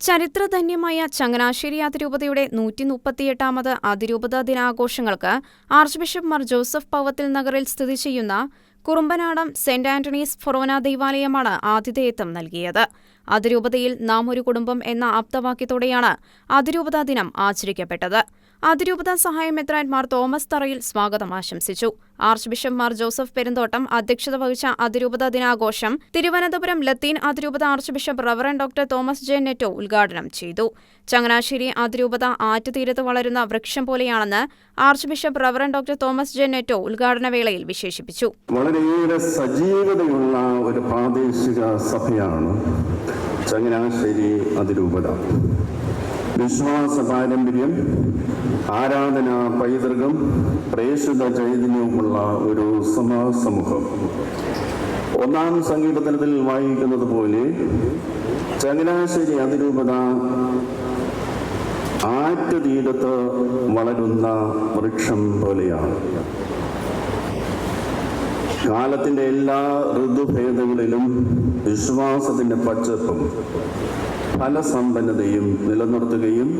ചരിത്രധന്യമായ ചങ്ങനാശ്ശേരി അതിരൂപതയുടെ നൂറ്റി മുപ്പത്തിയെട്ടാമത് അതിരൂപത ദിനാഘോഷങ്ങൾക്ക് archbishop Mar Joseph Powathil നഗറിൽ സ്ഥിതി ചെയ്യുന്ന കുറുമ്പനാടം സെന്റ് ആന്റണീസ് ഫൊറോന ദേവാലയമാണ് ആതിഥേയത്വം നൽകിയത്. അതിരൂപതയിൽ നാം ഒരു കുടുംബം എന്ന ആപ്തവാക്യത്തോടെയാണ് അതിരൂപതാ ദിനം ആചരിക്കപ്പെട്ടത്. അതിരൂപത സഹായ മെത്രാൻമാർ തോമസ് തറയിൽ സ്വാഗതം ആശംസിച്ചു. Archbishop Mar Joseph Perumthottam അധ്യക്ഷത വഹിച്ച അതിരൂപത ദിനാഘോഷം തിരുവനന്തപുരം ലത്തീൻ അതിരൂപത archbishop reverend doctor Thomas J Netto ഉദ്ഘാടനം ചെയ്തു. ചങ്ങനാശ്ശേരി അതിരൂപത ആറ്റുതീരത്ത് വളരുന്ന വൃക്ഷം പോലെയാണെന്ന് archbishop reverend doctor Thomas J Netto ഉദ്ഘാടന വേളയിൽ വിശേഷിപ്പിച്ചു. വളരെയേറെ സജീവതയുള്ള ഒരു പ്രാദേശിക സഭയാണ് ചങ്ങനാശ്ശേരി അതിരൂപത. വിശ്വാസ പാരമ്പര്യം ആരാധന പൈതൃകം പ്രേക്ഷിത ചൈതന്യവുമുള്ള ഒരു സമൂഹം ഒന്നാം സംഗീതത്തിൽ വായിക്കുന്നത് പോലെ ചങ്ങനാശ്ശേരി അതിരൂപത ആറ്റുതീരത്ത് വളരുന്ന വൃക്ഷം പോലെയാണ്. കാലത്തിന്റെ എല്ലാ ഋതുഭേദങ്ങളിലും വിശ്വാസത്തിന്റെ പച്ചപ്പും ഫലസമ്പന്നതയും നിലനിർത്തുകയും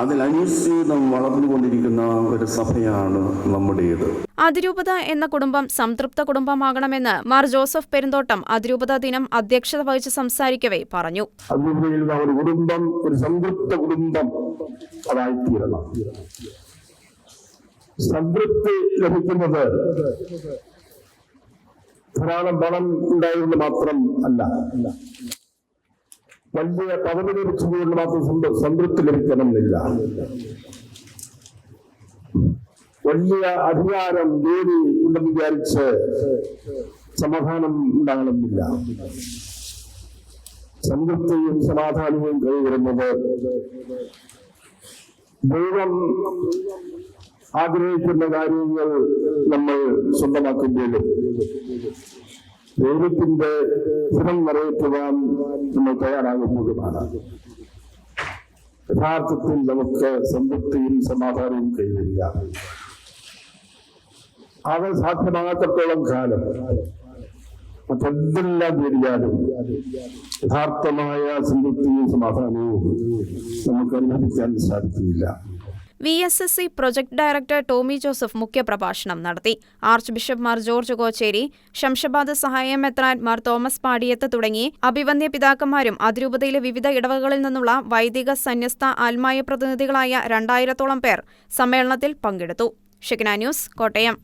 അതിൽ അതിലനുസൃതം വളർന്നുകൊണ്ടിരിക്കുന്ന ഒരു സഭയാണ് നമ്മുടേത്. അതിരൂപത എന്ന കുടുംബം സംതൃപ്ത കുടുംബമാകണമെന്ന് മാർ ജോസഫ് പെരുന്തോട്ടം അതിരൂപത ദിനം അധ്യക്ഷത വഹിച്ച് സംസാരിക്കവേ പറഞ്ഞു. ഒരു കുടുംബം ഒരു സംതൃപ്ത കുടുംബം അതായിത്തീരണം. സംതൃപ്തി ലഭിക്കുന്നത് ധാരാളം പണം ഉണ്ടായതുകൊണ്ട് മാത്രം അല്ല. വലിയ പദവി ലഭിച്ചതുകൊണ്ട് മാത്രം സംതൃ- സംതൃപ്തി ലഭിക്കണമെന്നില്ല. വലിയ അധികാരം ജോലി ഉണ്ടെന്ന് വിചാരിച്ച് സമാധാനം ഉണ്ടാകണമെന്നില്ല. സംതൃപ്തിയും സമാധാനവും കൈവരുന്നത് ദൈവം ആഗ്രഹിക്കുന്ന കാര്യങ്ങൾ നമ്മൾ സ്വന്തമാക്കുമ്പോഴും ദൈവത്തിന്റെ ഗുണം നിറവേറ്റുവാൻ നമ്മൾ തയ്യാറാകുന്നതുമാണ്. യഥാർത്ഥത്തിൽ നമുക്ക് സംതൃപ്തിയും സമാധാനവും കൈവരിക അത് സാധ്യമാകത്തോളം കാലം മറ്റെന്തെല്ലാം നേടിയാലും യഥാർത്ഥമായ സംതൃപ്തിയും സമാധാനവും നമുക്ക് അനുഭവിക്കാൻ സാധിക്കില്ല. V S S C project director Tomy Joseph മുഖ്യപ്രഭാഷണം നടത്തി. ആർച്ച് ബിഷപ്പ് മാർ ജോർജ് കോച്ചേരി ശംഷബാദ് സഹായം മെത്രാൻ മാർ തോമസ് പാടിയത്ത് തുടങ്ങി. അഭിവന്യ പിതാക്കന്മാരും അതിരൂപതയിലെ വിവിധ ഇടവകളിൽ നിന്നുള്ള വൈദിക സന്യസ്ത ആത്മായ പ്രതിനിധികളായ രണ്ടായിരത്തോളം പേർ സമ്മേളനത്തിൽ പങ്കെടുത്തു. ഷെഗ്ന ന്യൂസ് കോട്ടയം.